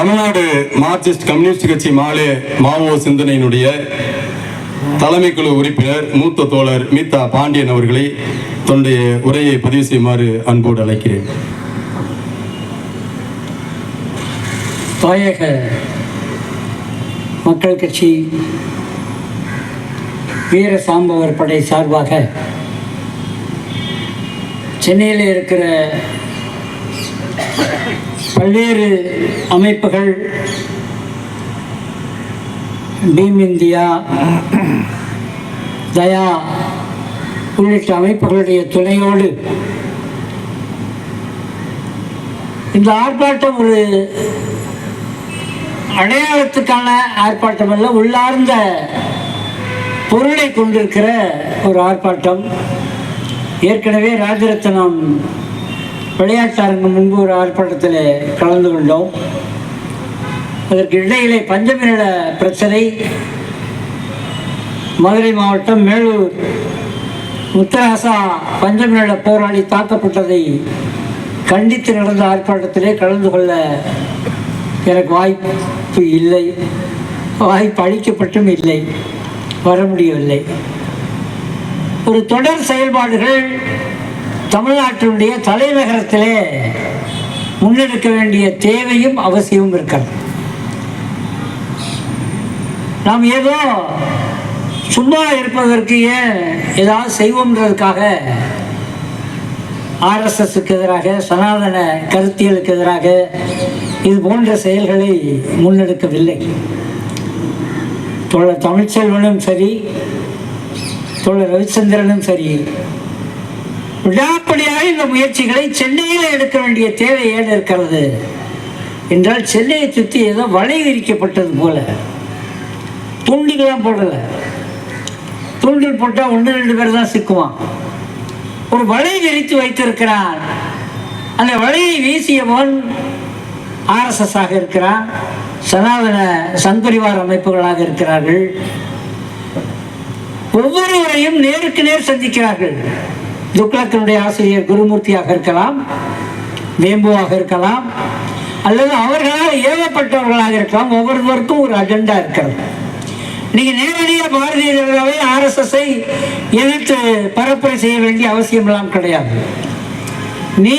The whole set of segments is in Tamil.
தமிழ்நாடு மார்க்சிஸ்ட் கம்யூனிஸ்ட் கட்சி மாலே மாவோ சிந்தனையினுடைய தலைமை குழு உறுப்பினர் மூத்த தோழர் மீதா பாண்டியன் அவர்களை தன்னுடைய உரையை பதிவு செய்யுமாறு அன்போடு அழைக்கிறேன். தாயக மக்கள் கட்சி வீர சாம்பவர் படை சார்பாக சென்னையில் இருக்கிற பல்வேறு அமைப்புகள் பீம் இந்தியா தயா உள்ளிட்ட அமைப்புகளுடைய துணையோடு இந்த ஆர்ப்பாட்டம் ஒரு அடையாளத்துக்கான ஆர்ப்பாட்டம் அல்ல உள்ளார்ந்த பொருளை கொண்டிருக்கிற ஒரு ஆர்ப்பாட்டம். ஏற்கனவே ராஜரத்னம் விளையாட்டு அரங்கம் முன்பு ஒரு ஆர்ப்பாட்டத்தில் கலந்து கொண்டோம். அதற்கு இடையிலே பஞ்சமிரட பிரச்சனை. மதுரை மாவட்டம் மேலூர். முத்தராசா பஞ்சமிரட போராளி தாக்கப்பட்டதை கண்டித்து நடந்த ஆர்ப்பாட்டத்திலே கலந்து கொள்ள எனக்கு வாய்ப்பு இல்லை. வாய்ப்பு அளிக்கப்பட்டும் இல்லை. வர முடியவில்லை. ஒரு தொடர் செயல்பாடுகள் தமிழ்நாட்டினுடைய தலைநகரத்திலே முன்னெடுக்க வேண்டிய தேவையும் அவசியமும் இருக்கிறது. நாம் ஏதோ சும்மா இருப்பதற்கு ஏன் ஏதாவது செய்வோம்ன்றதுக்காக ஆர்எஸ்எஸ்க்கு எதிராக சனாதன கருத்தியலுக்கு எதிராக இது போன்ற செயல்களை முன்னெடுக்கவில்லை. தோழர் தமிழ்ச்செல்வனும் சரி தோழர் ரவிச்சந்திரனும் சரி விடாப்படியாக இந்த முயற்சிகளை சென்னையில் எடுக்க வேண்டிய தேவை ஏன் இருக்கிறது? என்றால் சென்னையை சுற்றி ஏதோ வலை விரிக்கப்பட்டது போல. தூண்டிலாம் போடலை. தூண்டில் போட்டால் ஒன்று ரெண்டு பேர் தான் சிக்குவான். ஒரு வலை விரித்து வைத்திருக்கிறான். அந்த வலையை வீசியவன் ஆர்எஸ்எஸ் ஆக இருக்கிறான். சனாதன சங்பரிவார் அமைப்புகளாக இருக்கிறார்கள். ஒவ்வொருவரையும் நேருக்கு நேர் சந்திக்கிறார்கள். துக்ளக்கனுடைய ஆசிரியர் குருமூர்த்தியாக இருக்கலாம் வேம்புவாக இருக்கலாம் அல்லது அவர்களால் ஏவப்பட்டவர்களாக இருக்கலாம் ஒவ்வொருவருக்கும் ஒரு அஜெண்டா இருக்கிறது. நீங்க நேரடியாக பாரதிய ஜனதாவை ஆர்எஸ்எஸ்ஐ எதிர்த்து பரப்புரை செய்ய வேண்டிய அவசியம் எல்லாம் கிடையாது. நீ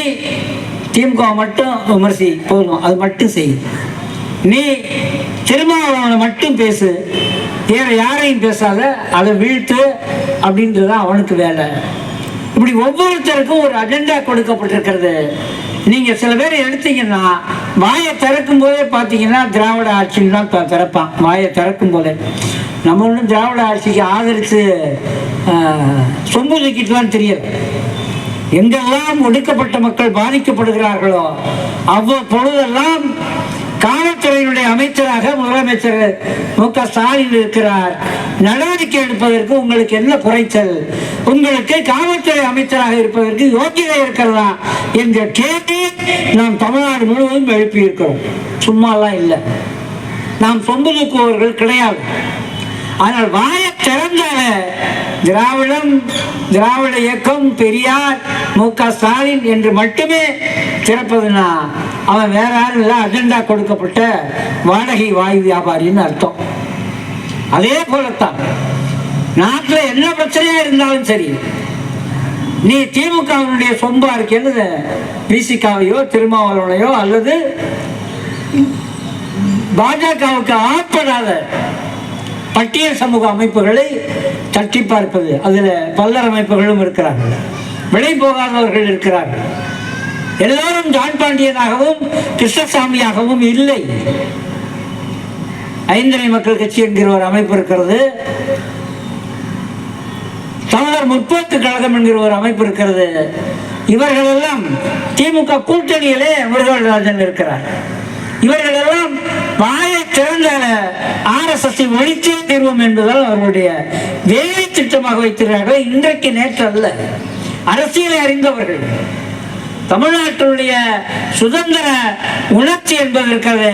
திமுக மட்டும் விமர்சி போதும் அது மட்டும் செய். நீ திருமாவளவனை மட்டும் பேசு வேற யாரையும் பேசாத அதை வீழ்த்து அப்படின்றது அவனுக்கு வேலை. இப்படி ஒவ்வொருத்தருக்கும் ஒரு அஜெண்டா கொடுக்கப்பட்டிருக்கிறது. நீங்க சில பேர் எடுத்தீங்கன்னா வாயை திறக்கும் போதே பார்த்தீங்கன்னா திராவிட ஆட்சின்னு தான் திறப்பான். வாயை திறக்கும் போதே நம்ம ஒன்றும் திராவிட ஆட்சிக்கு ஆதரித்து ஆஹ், சொம்பு தெரியும். எங்கெல்லாம் ஒடுக்கப்பட்ட மக்கள் பாதிக்கப்படுகிறார்களோ அவ்வப்பொழுதெல்லாம் காவல்துறையினுடைய அமைச்சராக முதலமைச்சர் மு க ஸ்டாலின் இருக்கிறார். நடவடிக்கை எடுப்பதற்கு உங்களுக்கு என்ன குறைச்சல்? உங்களுக்கு காவல்துறை அமைச்சராக இருப்பதற்கு யோக்கியதை இருக்கிறதா? என்ற கேள்வி நாம் தமிழ்நாடு முழுவதும் எழுப்பியிருக்கிறோம். சும்மாலாம் இல்லை. நாம் சொந்த தூக்குபவர்கள் கிடையாது. ஆனால் வாயை திறந்தால திராவிடம் திராவிட இயக்கம் பெரியார் மு க ஸ்டாலின் என்று மட்டுமே திறப்பதுன்னா அவன் வேற யாரும் இல்லை அஜெண்டா கொடுக்கப்பட்ட வாடகை வாயு வியாபாரின்னு அர்த்தம். அதே போலத்தான் நாட்டில் என்ன பிரச்சனையா இருந்தாலும் சரி நீ திமுகவினுடைய சொம்பா இருக்கேன்னு பிசிகாவையோ திருமாவளவனையோ அல்லது பாஜகவுக்கு ஆட்படாத பட்டியல் சமூக அமைப்புகளை தட்டி பார்ப்பது. அதில் பல்லர் அமைப்புகளும் இருக்கிறார்கள். விலை போகாதவர்கள் இருக்கிறார்கள். எல்லோரும் ஜான் பாண்டியனாகவும் கிருஷ்ணசாமியாகவும் இல்லை. ஐந்தனை மக்கள் கட்சி என்கிற ஒரு அமைப்பு இருக்கிறது. தமிழர் முற்போக்கு கழகம் என்கிற ஒரு அமைப்பு இருக்கிறது. இவர்களெல்லாம் திமுக கூட்டணியிலே முருகராஜன் இருக்கிறார். இவர்கள் எல்லாம் வாயை எஸ் எஸ் ஒழிச்சே தீர்வோம் என்பதால் அவர்களுடைய வேலை திட்டமாக வைத்திருக்கிறார்கள். இன்றைக்கு நேற்று அல்ல. அரசியலை அறிந்தவர்கள். தமிழ்நாட்டினுடைய சுதந்திர உணர்ச்சி என்பது இருக்கிறது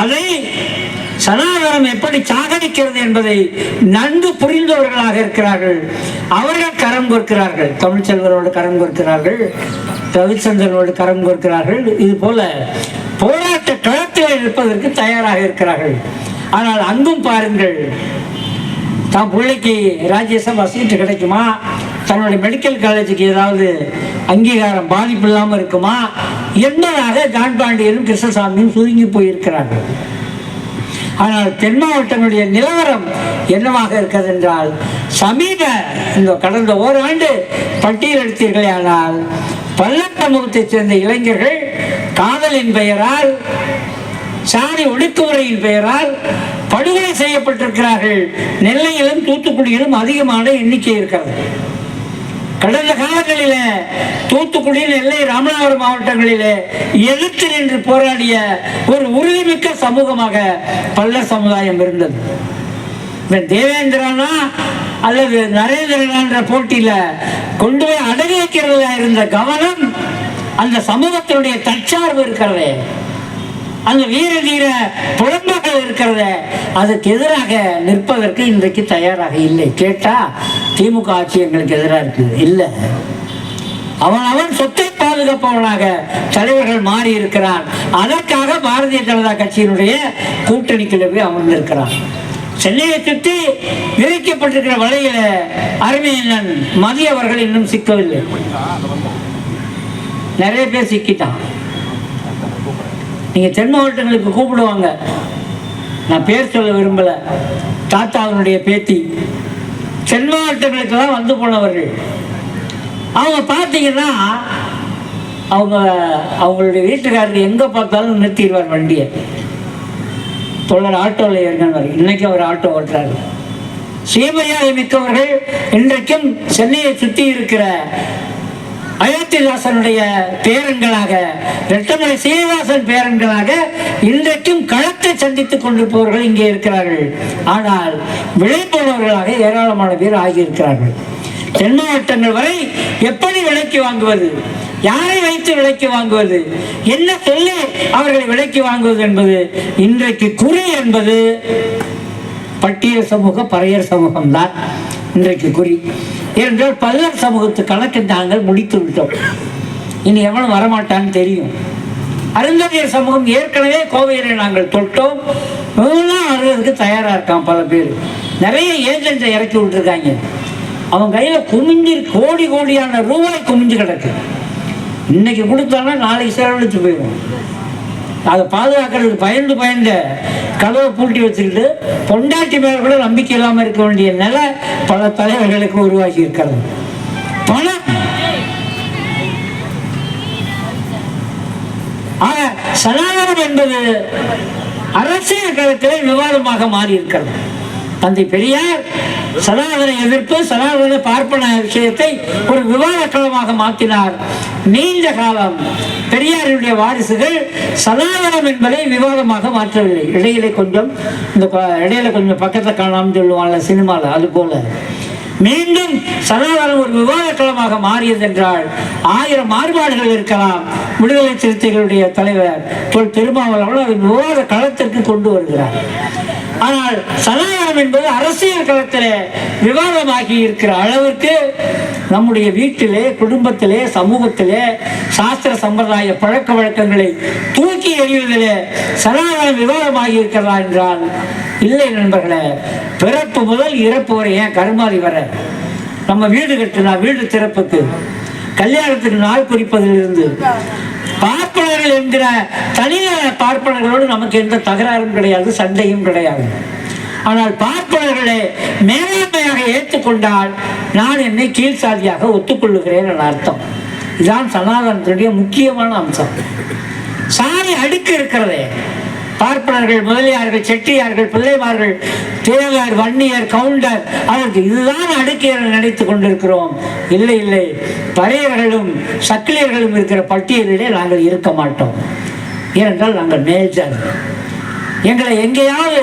அதை சனாதனம் எப்படி சாகடிக்கிறது என்பதை நன்கு புரிந்தவர்களாக இருக்கிறார்கள். அவர்கள் கரம் கொடுக்கிறார்கள் தமிழ்ச்செல்வரோடு கரம் கொடுக்கிறார்கள் ரவிச்சந்திரனோடு கரம் கொடுக்கிறார்கள் இது போல போராட்ட களத்தில் இருப்பதற்கு தயாராக இருக்கிறார்கள். ஆனால் அங்கும் பாருங்கள் தான் பிள்ளைக்கு ராஜ்யசபா சீட்டு கிடைக்குமா? தன்னுடைய மெடிக்கல் காலேஜுக்கு ஏதாவது அங்கீகாரம் பாதிப்பு இல்லாமல் இருக்குமா? என்பதாக ஜான் பாண்டியனும் கிருஷ்ணசாமியும் சுருங்கி போயிருக்கிறார்கள். ஆனால் தென் மாவட்டங்களுடைய நிலவரம் என்னவாக இருக்கிறது என்றால் சமீப இந்த கடந்த ஓராண்டு பட்டியல் எடுத்தீர்களே ஆனால் பல்லர் சமூகத்தைச் சேர்ந்த இளைஞர்கள் காதலின் பெயரால் சாதி ஒடுக்குமுறையின் பெயரால் படுகொலை செய்யப்பட்டிருக்கிறார்கள். நெல்லையிலும் தூத்துக்குடியிலும் அதிகமான எண்ணிக்கை இருக்கிறது. கடந்த காலங்களிலே தூத்துக்குடி நெல்லை ராமநாதபுரம் மாவட்டங்களிலே எதிர்த்து நின்று போராடிய ஒரு உறுதிமிக்க சமூகமாக பல்லர் சமுதாயம் இருந்தது. தேவேந்திரனா அல்லது நரேந்திரனான்ற போட்டியில கொண்டு போய் அடகு வைக்கிறதா இருந்த கவனம் அந்த சமூகத்தினுடைய தற்சார்பு இருக்கிறதே. அந்த வீர தீர புலம்புகள் இருக்கிறத. அதுக்கு எதிராக நிற்பதற்கு இன்றைக்கு தயாராக இல்லை. கேட்டா திமுக ஆட்சி எங்களுக்கு எதிராக இருக்குது. இல்லை. அவன் அவன் சொத்தை பாதுகாப்பவனாக தலைவர்கள் மாறி இருக்கிறான். அதற்காக பாரதிய ஜனதா கட்சியினுடைய கூட்டணிக்குள்ள போய் அமர்ந்திருக்கிறான். சென்னையை சுற்றி விரிக்கப்பட்டிருக்கிற வலையில அருமையண்ணன் மதி அவர்கள் இன்னும் சிக்கவில்லை. நிறைய பேர் சிக்கிட்டான். நீங்கள் தென் மாவட்டங்களுக்கு கூப்பிடுவாங்க. நான் பேர் சொல்ல தாத்தா தாத்தாவினுடைய பேத்தி. தென் மாவட்டங்களுக்கெல்லாம் வந்து போனவர்கள். அவங்க பார்த்தீங்கன்னா அவங்க அவங்களுடைய வீட்டுக்காரர் எங்கே பார்த்தாலும் நிறுத்திடுவார் வண்டியை. தொடர் ஆட்டோவில் ஏறினார் இன்னைக்கு அவர் ஆட்டோ ஓட்டுறாரு. சீமையாய் மிக்கவர்கள் இன்றைக்கும் சென்னையை சுற்றி இருக்கிற அயோத்திதாசனுடைய பேரன்களாக ரெட்டமலை சீனிவாசன் பேரன்களாக இன்றைக்கும் களத்தை சந்தித்துக் கொண்டிருப்பவர்கள் இங்கே இருக்கிறார்கள். ஆனால் விலை போனவர்களாக ஏராளமான பேர் ஆகியிருக்கிறார்கள். தென் மாவட்டங்கள் வரை எப்படி விலைக்கு வாங்குவது? யாரை வைத்து விலைக்கு வாங்குவது? என்ன சொல்லி அவர்களை விலைக்கு வாங்குவது என்பது இன்றைக்கு குறி என்பது பட்டியல் சமூக பறையர் சமூகம்தான் இன்றைக்கு குறி. என்றால் பல்லர் சமூகத்து கணக்கு நாங்கள் முடித்து விட்டோம். இனி எவனும் வரமாட்டான்னு தெரியும். அருந்ததியர் சமூகம் ஏற்கனவே கோவையரை நாங்கள் தொட்டோம். இவங்கெல்லாம் வர்றதுக்கு தயாரா இருக்கான் பல பேர். நிறைய ஏஜென்ட்டை இறக்கி விட்டுருக்காங்க. அவன் கையில குமிஞ்சு கோடி கோடியான ரூபாய் குமிஞ்சு கிடக்கு. இன்னைக்கு கொடுத்தானா நாளைக்கு செலவழிச்சு போயிடும் அதை பாதுகாக்கிறதுக்கு பயந்து பயந்து கதவை பூட்டி வச்சுக்கிட்டு பொண்டாட்டி மேல கூட நம்பிக்கை இல்லாமல் இருக்க வேண்டிய நிலை பல தலைவர்களுக்கு உருவாகி இருக்கிறது. பணம் ஆக சனாதனம் என்பது அரசியல் களத்திலே விவாதமாக மாறி இருக்கிறது. தந்தை பெரியார் சனாதன எதிர்ப்பு சனாதன பார்ப்பன விஷயத்தை ஒரு விவாத களமாக மாற்றினார். நீண்ட காலம் பெரியாருடைய வாரிசுகள் சனாதனம் என்பதை விவாதமாக மாற்றவில்லை. இடையிலே கொஞ்சம் இந்த இடையில கொஞ்சம் பக்கத்தை காணாமல் சொல்லுவாங்கல்ல சினிமாவில் அது போல. மீண்டும் சனாதனம் ஒரு விவாத களமாக மாறியது என்றால் ஆயிரம் மாறுபாடுகள் இருக்கலாம். விடுதலை சிறுத்தைகளுடைய தலைவர் தொல் திருமாவளவன் அதை விவாத களத்திற்கு கொண்டு வருகிறார். ஆனால் சனாதனம் என்பது அரசியல் களத்திலே விவாதமாகி இருக்கிற அளவிற்கு நம்முடைய வீட்டிலே குடும்பத்திலே சமூகத்திலே சாஸ்திர சம்பிரதாய பழக்க வழக்கங்களை தூக்கி எறிவதிலே சனாதனம் விவாதமாகி இருக்கிறதா என்றால் இல்லை நண்பர்களே பிறப்பு முதல் இறப்பு வரை ஏன் கருமாறி வர? நம்ம வீடு கட்டினா வீடு திறப்புக்கு கல்யாணத்துக்கு நாள் குறிப்பதிலிருந்து பார்ப்பனர்கள் என்கிற தனியார் பார்ப்பனர்களோடு நமக்கு எந்த தகராறும் கிடையாது சண்டையும் கிடையாது. ஆனால் பார்ப்பனர்களை மேலாண்மையாக ஏற்றுக்கொண்டால் நான் என்னை கீழ் சாதியாக ஒத்துக்கொள்ளுகிறேன் என அர்த்தம். இதுதான் சனாதனத்தினுடைய முக்கியமான அம்சம். சாதி அடுக்கு இருக்கிறதே. பார்ப்பனர்கள் முதலியார்கள் செட்டியார்கள் பிள்ளைமார்கள் தேவர் வன்னியர் கவுண்டர் அதற்கு இதுதான் அடுக்கு என நினைத்துக் கொண்டிருக்கிறோம். இல்லை இல்லை. பறையர்களும் சக்கிலியர்களும் இருக்கிற பட்டியலிலே நாங்கள் இருக்க மாட்டோம். ஏனென்றால் நாங்கள் மேஜர். எங்களை எங்கேயாவது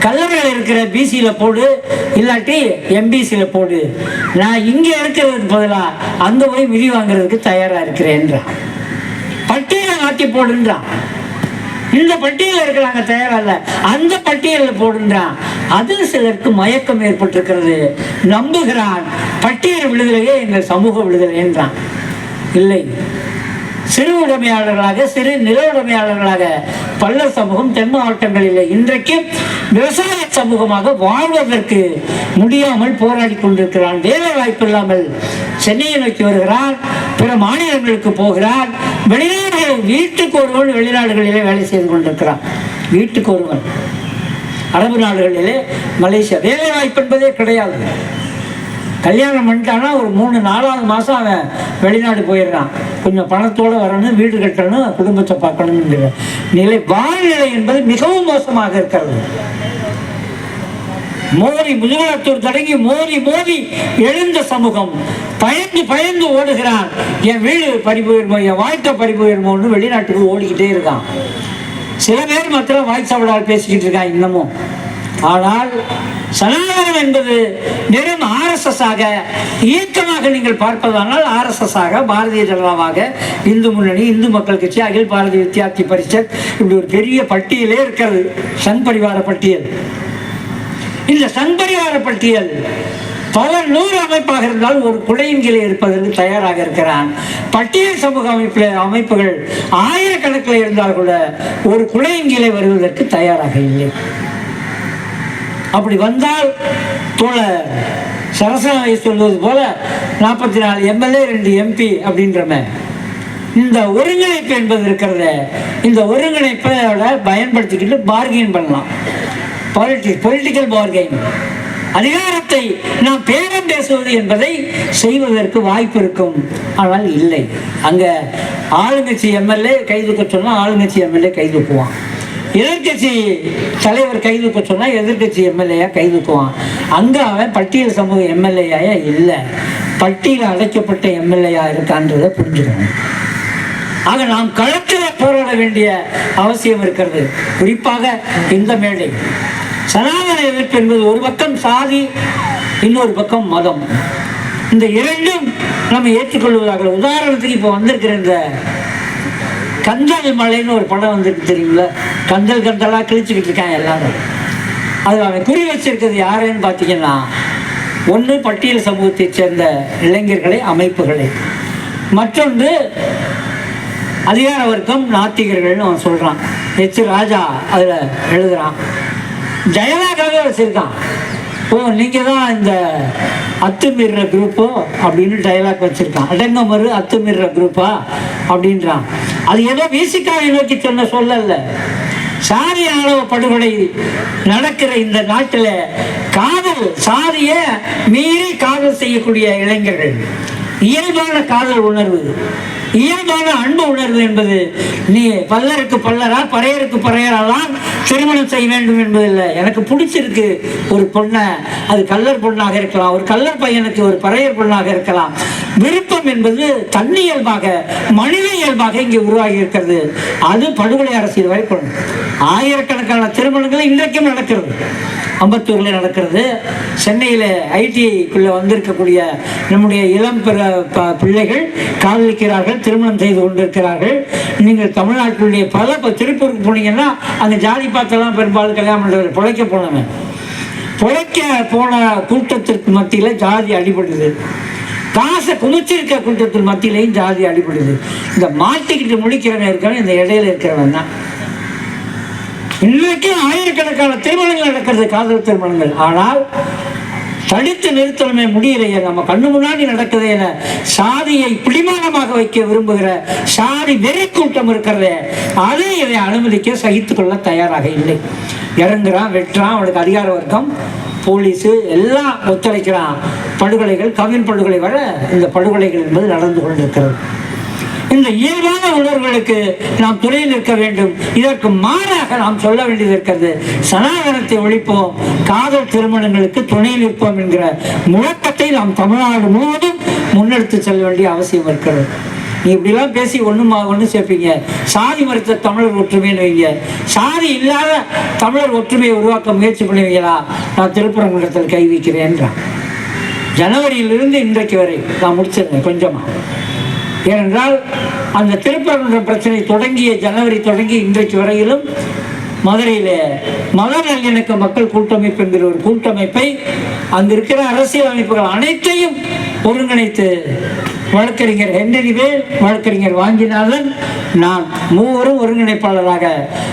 கல்லறையில் இருக்கிற பிசியில் போடு இல்லாட்டி எம்பிசியில் போடு. நான் இங்கே இருக்கிறதுக்கு பதிலாக அங்கே போய் மிதி வாங்குறதுக்கு தயாராக இருக்கிறேன்றான். பட்டியலை மாற்றி போடுன்றான். இந்த பட்டியலில் இருக்கிறாங்க தேவையில்ல அந்த பட்டியலில் போடுன்றான் அதில் சிலருக்கு மயக்கம் ஏற்பட்டிருக்கிறது. நம்புகிறான். பட்டியல் விடுதலையே எங்கள் சமூக விடுதலை என்றான் இல்லை. சிறு உடைமையாளர்களாக சிறு நில உடைமையாளர்களாக பல்லர் சமூகம் தென் மாவட்டங்களில் இன்றைக்கு விவசாய சமூகமாக வாழ்வதற்கு முடியாமல் போராடி கொண்டிருக்கிறான். வேலை வாய்ப்பு இல்லாமல் சென்னையை நோக்கி வருகிறான். பிற மாநிலங்களுக்கு போகிறான். வெளிநாடு வீட்டுக்கு ஒருவன் வெளிநாடுகளிலே வேலை செய்து கொண்டிருக்கிறான். வீட்டுக்கு ஒருவன் அரபு நாடுகளிலே மலேசியா. வேலை வாய்ப்பு என்பதே கிடையாது. கல்யாணம் பண்ணிட்டான்னா ஒரு மூணு நாலாவது மாதம் அவன் வெளிநாடு போயிடுறான். கொஞ்சம் பணத்தோடு வரணும் வீடு கட்டணும் குடும்பத்தை பார்க்கணுங்கிற நிலை. வாழ்நிலை என்பது மிகவும் மோசமாக இருக்கிறது. மோதி முதுகுலத்தூர் தொடங்கி மோதி மோதி எழுந்த சமூகம். பயந்து பயந்து ஓடுகிறான். என் வீடு பறி போயிருமோ என் வாழ்க்கை பறி போயிருமோன்னு வெளிநாட்டுக்கு ஓடிக்கிட்டே இருக்கான். சில பேர் மாத்திரம் வாய்ச்சாவடால் பேசிக்கிட்டு இருக்கான் இன்னமும். ஆனால் சனாதனம் என்பது வெறும் ஆர்எஸ்எஸ்ஸாக இயக்கமாக நீங்கள் பார்ப்பதானால் ஆர்எஸ்எஸ்ஸாக பாரதிய ஜனதாவாக இந்து முன்னணி இந்து மக்கள் கட்சி அகில் பாரதிய வித்யார்த்தி பரிஷத் இப்படி ஒரு பெரிய பட்டியலே இருக்கிறது. சன் பரிவார பட்டியல். இந்த சங்பரிவார பட்டியல் பல நூறு அமைப்பாக இருந்தால் ஒரு குடையின் கீழே இருப்பதற்கு தயாராக இருக்கிறான். பட்டியல் சமூக அமைப்பில் அமைப்புகள் ஆயிரக்கணக்கில் இருந்தால் கூட ஒரு குடையின் கீழே வருவதற்கு தயாராக இல்லை. அப்படி வந்தால் தோழ சரசனாவை சொல்வது போல நாற்பத்தி நாலு எம்எல்ஏ ரெண்டு எம்பி அப்படின்றமே. இந்த ஒருங்கிணைப்பு என்பது இருக்கிறத இந்த ஒருங்கிணைப்போட பயன்படுத்திக்கிட்டு பார்கெயின் பண்ணலாம். பாலிட்டிக்ஸ் பொலிட்டிக்கல் பார்கெயின் அதிகாரத்தை நாம் பேரம் பேசுவது என்பதை செய்வதற்கு வாய்ப்பு இருக்கும். ஆனால் இல்லை. அங்கே ஆளுங்கட்சி எம்எல்ஏ கைதுக்க சொன்னால் ஆளுங்கட்சி எம்எல்ஏ கைதுக்குவான் எதிர்கட்சி தலைவர் கைதுக்க சொன்னால் எதிர்கட்சி எம்எல்ஏயா கைதுக்குவான் அங்கே அவன் பட்டியல் சமூக எம்எல்ஏயா இல்லை. பட்டியல் அடைக்கப்பட்ட எம்எல்ஏயா இருக்கான்றதை புரிஞ்சுக்கணும். ஆக நாம் களத்தில் போராட வேண்டிய அவசியம் இருக்கிறது. குறிப்பாக இந்த மேடை. சனாதன எதிர்ப்பு என்பது ஒரு பக்கம் சாதி இன்னொரு பக்கம் மதம். இந்த இரண்டும் நம்ம ஏற்றுக்கொள்வதாக. உதாரணத்துக்கு இப்போ வந்திருக்கிற இந்த கந்தல் மலைன்னு ஒரு படம் வந்திருக்கு தெரியுங்களா கந்தல் கந்தலாக கிழிச்சுக்கிட்டு இருக்காங்க எல்லாரும். அது அவன் குறி வச்சிருக்கிறது யாருன்னு பார்த்தீங்கன்னா ஒன்று பட்டியல் சமூகத்தைச் சேர்ந்த இளைஞர்களை அமைப்புகளை. மற்றொன்று அதிகார வர்க்கம் நாத்திகர்கள்னு அவன் சொல்கிறான் எச் ராஜா அதில் எழுதுகிறான் ஜெயலலிதாவே வச்சுருக்கான். ஓ நீங்கள் தான் இந்த அத்துமீற குரூப்போ அப்படின்னு டைலாக் வச்சுருக்கான். அடங்கமறு அத்துமீற குரூப்பா அப்படின்றான். அது ஏதோ விசிகாவை நோக்கி சொன்ன சொல்லல சாதி ஆணவ படுகொலை நடக்கிற இந்த நாட்டில் காதல் சாரியை மீறி காதல் செய்யக்கூடிய இளைஞர்கள். இயல்பான காதல் உணர்வு இயல்பான அன்பு உணர்வு என்பது நீ பல்லருக்கு பல்லரா பறையருக்கு பறையரெல்லாம் திருமணம் செய்ய வேண்டும் என்பதில்லை. எனக்கு பிடிச்சிருக்கு ஒரு பொண்ணை. அது கல்லர் பொண்ணாக இருக்கலாம் ஒரு கல்லர் பையனுக்கு ஒரு பறையர் பொண்ணாக இருக்கலாம். விருப்பம் என்பது தன்னியல்பாக மனித இயல்பாக இங்கே உருவாகி இருக்கிறது. அது படுகொலை அரசியல் வரைக்கும். ஆயிரக்கணக்கான திருமணங்கள் இன்றைக்கும் நடக்கிறது. அம்பத்தூரில் நடக்கிறது. சென்னையில் ஐடிஐக்குள்ளே வந்திருக்கக்கூடிய நம்முடைய இளம் பிற ப- பிள்ளைகள் காதலிக்கிறார்கள் திருமணம் செய்து கொண்டிருக்கிறார்கள். நீங்கள் தமிழ்நாட்டினுடைய பல இப்போ திருப்பூருக்கு போனீங்கன்னா அங்கே ஜாதி பார்த்தெல்லாம் பெரும்பாலும் கல்யாணம் பண்ணுறது பிழைக்க போனவன். பிழைக்க போன கூட்டத்திற்கு மத்தியில் ஜாதி அடிபடுது. காசை குமிச்சிருக்க கூட்டத்தின் மத்தியிலையும் ஜாதி அடிபடுது. இந்த மாட்டிக்கிட்டு முடிக்கிறவன் இருக்கிறவன் இந்த இடையில இருக்கிறவன் தான். இன்னைக்கு ஆயிரக்கணக்கான திருமணங்கள் நடக்கிறது காதல் திருமணங்கள். ஆனால் தடுத்து நிறுத்தணுமே முடியலையே. நம்ம கண்ணு முன்னாடி நடக்குதே என சாதியை பிடிமானமாக வைக்க விரும்புகிற சாதி வெறி கூட்டம் இருக்கிறதே அதை இதை அனுமதிக்க சகித்துக்கொள்ள தயாராக இல்லை. இறங்குறான் வெட்டுறான் அவனுக்கு அதிகார வர்க்கம் போலீஸு எல்லாம் ஒத்துழைக்கிறான். படுகொலைகள் கவின் படுகொலை வர இந்த படுகொலைகள் என்பது நடந்து கொண்டிருக்கிறது. இந்த இயல்பான உணர்வுகளுக்கு நாம் துணை நிற்க வேண்டும். இதற்கு மாறாக நாம் சொல்ல வேண்டியது இருக்கிறது. சனாதனத்தை ஒழிப்போம். காதல் திருமணங்களுக்கு துணை நிற்போம் என்கிற முழக்கத்தை நாம் தமிழ்நாடு முழுவதும் முன்னெடுத்து செல்ல வேண்டிய அவசியம் இருக்கிறது. நீ இப்படிலாம் பேசி ஒன்றுமா ஒன்று சேர்ப்பீங்க. சாதி மறுத்த தமிழர் ஒற்றுமைன்னு வைங்க. சாதி இல்லாத தமிழர் ஒற்றுமையை உருவாக்க முயற்சி பண்ணுவீங்களா? நான் திருப்பரங்குன்றத்தில் கை வைக்கிறேன்றான். ஜனவரியிலிருந்து இன்றைக்கு வரை. நான் முடிச்சிருந்தேன் கொஞ்சமாக ஏனென்றால் அந்த திருப்பரங்குன்ற பிரச்சனை தொடங்கிய ஜனவரி தொடங்கி இன்றைக்கு வரையிலும் மதுரையில் மத நல்லிணக்க மக்கள் கூட்டமைப்பு என்கிற ஒரு கூட்டமைப்பை அங்கு இருக்கிற அரசியல் அமைப்புகள் அனைத்தையும் ஒருங்கிணைத்து வழக்கறிஞர் ஹென்றி வேல் வழக்கறிஞர் வாங்கினாதன் நான் மூவரும் ஒருங்கிணைப்பாளராக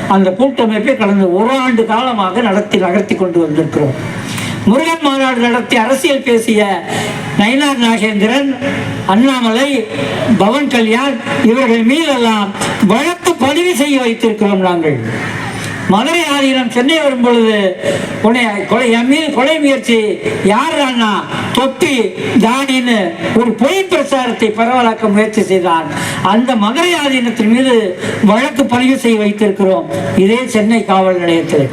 அந்த கூட்டமைப்பை கடந்த ஒரு ஆண்டு காலமாக நடத்தி நகர்த்தி கொண்டு வந்திருக்கிறோம். முருகன் மாநாடு நடத்தி அரசியல் பேசிய நயினார் நாகேந்திரன் அண்ணாமலை பவன் கல்யாண் இவர்கள் மீதெல்லாம் வழக்கு பதிவு செய்ய வைத்திருக்கிறோம் நாங்கள். மதுரை ஆதீனம் சென்னை வரும் பொழுது உன்னை கொலை என் மீது கொலை முயற்சி யார் அண்ணா? தொப்பி தானின்னு ஒரு பொய் பிரச்சாரத்தை பரவலாக்க முயற்சி செய்தான். அந்த மதுரை ஆதீனத்தின் மீது வழக்கு பதிவு செய்ய வைத்திருக்கிறோம். இதே சென்னை காவல் நிலையத்தில்.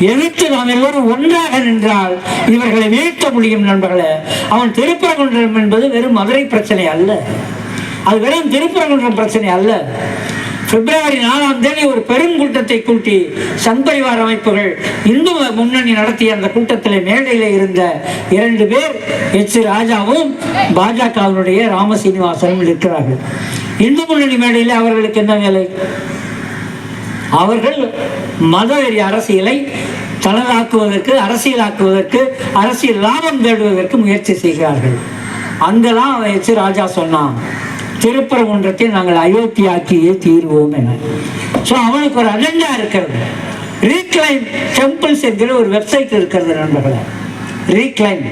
எதிர்த்து நாம் எல்லோரும் ஒன்றாக நின்றால் இவர்களை வீழ்த்த முடியும் நண்பர்களே. அவன் திருப்பரங்குன்றம் என்பது வெறும் மதுரை பிரச்சனை அல்ல. அது வெறும் திருப்பரங்குன்றம் பிரச்சனை அல்ல. பிப்ரவரி நாலாம் தேதி ஒரு பெருங்கூட்டத்தை கூட்டி சங்பரிவார அமைப்புகள் இந்து முன்னணி நடத்திய அந்த கூட்டத்தில் மேடையில் இருந்த இரண்டு பேர் எச் ராஜாவும் பாஜகவினுடைய ராமசீனிவாசனும் இருக்கிறார்கள். இந்து முன்னணி மேடையில் அவர்களுக்கு என்ன வேலை? அவர்கள் மதவெறி அரசியலை தனதாக்குவதற்கு அரசியலாக்குவதற்கு அரசியல் லாபம் தேடுவதற்கு முயற்சி செய்கிறார்கள். அங்கெல்லாம் அவன் வச்சு ராஜா சொன்னான் திருப்பரங்குன்றத்தை நாங்கள் அயோத்தியாக்கியே தீர்வோம் என. ஸோ அவனுக்கு ஒரு அஜெண்டா இருக்கிறது. ரீக்ளைம் டெம்பிள்ஸ் என்கிற ஒரு வெப்சைட் இருக்கிறது நண்பர்களை. ரீக்ளைம்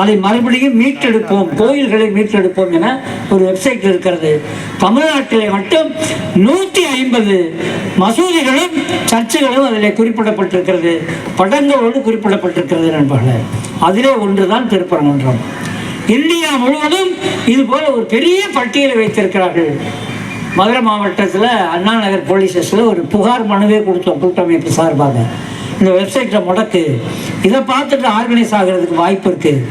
அதை மறுபடியும் மீட்டெடுப்போம் கோயில்களை மீட்டெடுப்போம் என ஒரு வெப்சைட் இருக்கிறது. தமிழ்நாட்டிலே மட்டும் நூற்றி ஐம்பது மசூதிகளும் சர்ச்சுகளும் அதில் குறிப்பிடப்பட்டிருக்கிறது. படங்களோடு குறிப்பிடப்பட்டிருக்கிறது நண்பர்களே. அதிலே ஒன்றுதான் திருப்பரங்குன்றம். இந்தியா முழுவதும் இது போல ஒரு பெரிய பட்டியலை வைத்திருக்கிறார்கள். மதுரை மாவட்டத்தில் அண்ணா நகர் போலீஸ் ஸ்டேஷனில் ஒரு புகார் மனுவே கொடுத்தோம் கூட்டமைப்பு சார்பாக. இந்த வெப்சைட்டை முடக்கு. இதை பார்த்துட்டு ஆர்கனைஸ் ஆகிறதுக்கு வாய்ப்பு இருக்குது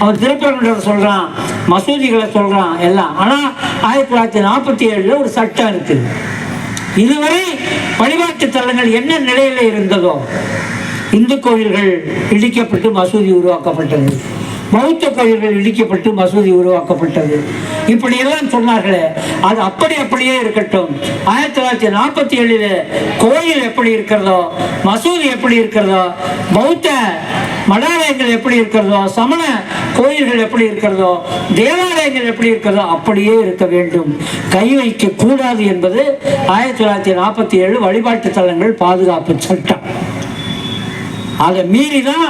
அவன் திருப்பரங்குன்றத்தை சொல்கிறான் மசூதிகளை சொல்கிறான் எல்லாம். ஆனால் ஆயிரத்தி தொள்ளாயிரத்தி நாற்பத்தி ஏழில் ஒரு சட்டம் இருக்குது இதுவரை வழிபாட்டு தலங்கள் என்ன நிலையில் இருந்ததோ இந்து கோயில்கள் இடிக்கப்பட்டு மசூதி உருவாக்கப்பட்டது. பௌத்த கோயில்கள் இடிக்கப்பட்டு மசூதி உருவாக்கப்பட்டது. இப்படி எல்லாம் சொன்னார்களே அது அப்படி அப்படியே இருக்கட்டும். ஆயிரத்தி தொள்ளாயிரத்தி நாற்பத்தி ஏழில் கோயில் எப்படி இருக்கிறதோ மசூதி எப்படி இருக்கிறதோ பௌத்த மடாலயங்கள் எப்படி இருக்கிறதோ சமண கோயில்கள் எப்படி இருக்கிறதோ தேவாலயங்கள் எப்படி இருக்கிறதோ அப்படியே இருக்க வேண்டும். கை வைக்க கூடாது என்பது ஆயிரத்தி தொள்ளாயிரத்தி நாற்பத்தி ஏழு வழிபாட்டு தலங்கள் பாதுகாப்பு சட்டம். அதை மீறி தான்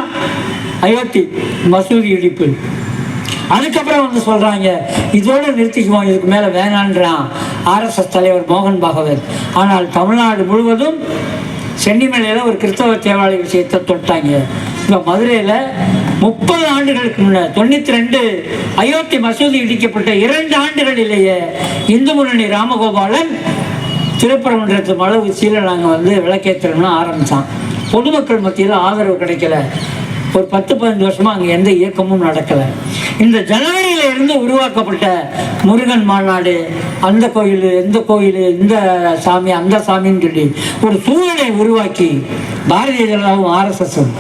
அயோத்தி மசூதி இடிப்பு. அதுக்கப்புறம் வந்து சொல்கிறாங்க இதோட நிறுத்திக்குவோம் இதுக்கு மேலே வேணான்றான் ஆர்எஸ்எஸ் தலைவர் மோகன் பாகவத். ஆனால் தமிழ்நாடு முழுவதும் சென்னிமலையில் ஒரு கிறிஸ்தவ தேவாலய விஷயத்தை தொட்டாங்க. இப்போ மதுரையில் முப்பது ஆண்டுகளுக்கு முன்னே தொண்ணூற்றி ரெண்டு அயோத்தி மசூதி இடிக்கப்பட்ட இரண்டு ஆண்டுகளிலேயே இந்து முன்னணி ராமகோபாலன் திருப்பரங்குன்றத்து மலை உச்சியில் நாங்கள் வந்து விளக்கேற்றணும்னு ஆரம்பித்தான் பொதுமக்கள் மத்தியில் ஆதரவு கிடைக்கல. ஒரு பத்து பதினஞ்சு வருஷமா அங்கே எந்த இயக்கமும் நடக்கலை. இந்த ஜனவரியில இருந்து உருவாக்கப்பட்ட முருகன் மாநாடு அந்த கோயில் இந்த கோயில் இந்த சாமி அந்த சாமின்னு சொல்லி ஒரு சூழலை உருவாக்கி பாரதிய ஜனதாவும் ஆர்எஸ்எஸும்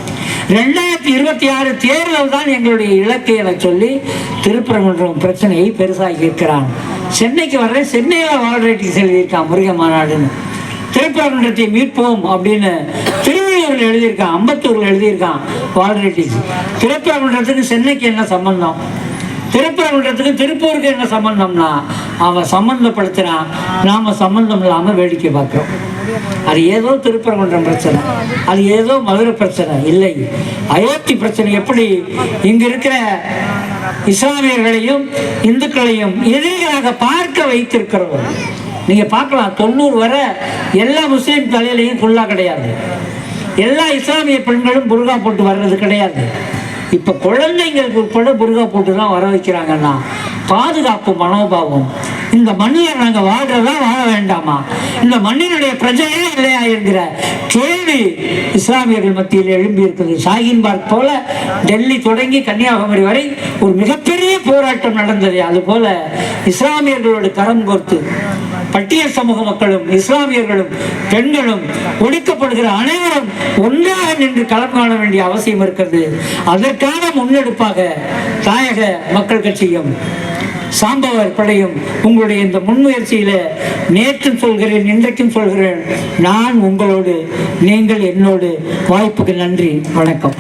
ரெண்டாயிரத்தி இருபத்தி ஆறு தேர்தல் தான் எங்களுடைய இலக்கு என சொல்லி திருப்பரங்குன்றம் பிரச்சனையை பெருசாகி இருக்கிறான். சென்னைக்கு வர்ற சென்னையில் வால்ரைட்டிங்ஸ் எழுதியிருக்கான் முருகன் மாநாடுன்னு. திருப்பரங்குன்றத்தை மீட்போம் அப்படின்னு திருவள்ளூரில் எழுதியிருக்கான் அம்பத்தூரில் எழுதியிருக்கான் வால்ரெட்டிஸ் திருப்பரங்குன்றத்துக்கு சென்னைக்கு என்ன சம்பந்தம்? திருப்பரங்குன்றத்துக்கு திருப்பூருக்கு என்ன சம்பந்தம்னா அவன் சம்பந்தப்படுத்துகிறான் நாம சம்பந்தம் இல்லாமல் வேடிக்கை பார்க்குறோம். அது ஏதோ திருப்பரங்குன்றம் பிரச்சனை. அது ஏதோ மதுரை பிரச்சனை. இல்லை. அயோத்தி பிரச்சனை எப்படி இங்க இருக்கிற இஸ்லாமியர்களையும் இந்துக்களையும் எதிரிகளாக பார்க்க வைத்திருக்கிறோம். நீங்க பார்க்கலாம் தொண்ணூறு வரை எல்லா முஸ்லீம் தலையிலையும் ஃபுல்லா கிடையாது. எல்லா இஸ்லாமிய பெண்களும் புருகா போட்டு வர்றது கிடையாது. இப்போ குழந்தைங்களுக்கு உட்பட புருகா போட்டு தான் வர வைக்கிறாங்கன்னா பாதுகாப்பு மனோபாவம். இந்த மண்ணில் நாங்கள் வாழ்றதா வாழ வேண்டாமா? இந்த மண்ணினுடைய பிரஜையே இல்லை என்கிற கேள்வி இஸ்லாமியர்கள் மத்தியில் எழும்பியிருக்கிறது இருக்குது ஷாஹின் பார்க் போல டெல்லி தொடங்கி கன்னியாகுமரி வரை ஒரு மிகப்பெரிய போராட்டம் நடந்தது. அதுபோல இஸ்லாமியர்களோடு கரம் கோர்த்து பட்டியல் சமூக மக்களும் இஸ்லாமியர்களும் பெண்களும் ஒடுக்கப்படுகிற அனைவரும் ஒன்றாக நின்று களம் காண வேண்டிய அவசியம் இருக்கிறது. அதற்கான முன்னெடுப்பாக தாயக மக்கள் கட்சியும் சாம்பவர் படையும் உங்களுடைய இந்த முன்முயற்சியில நேற்றும் சொல்கிறேன் இன்றைக்கும் சொல்கிறேன். நான் உங்களோடு நீங்கள் என்னோடு வாய்ப்புக்கு நன்றி வணக்கம்.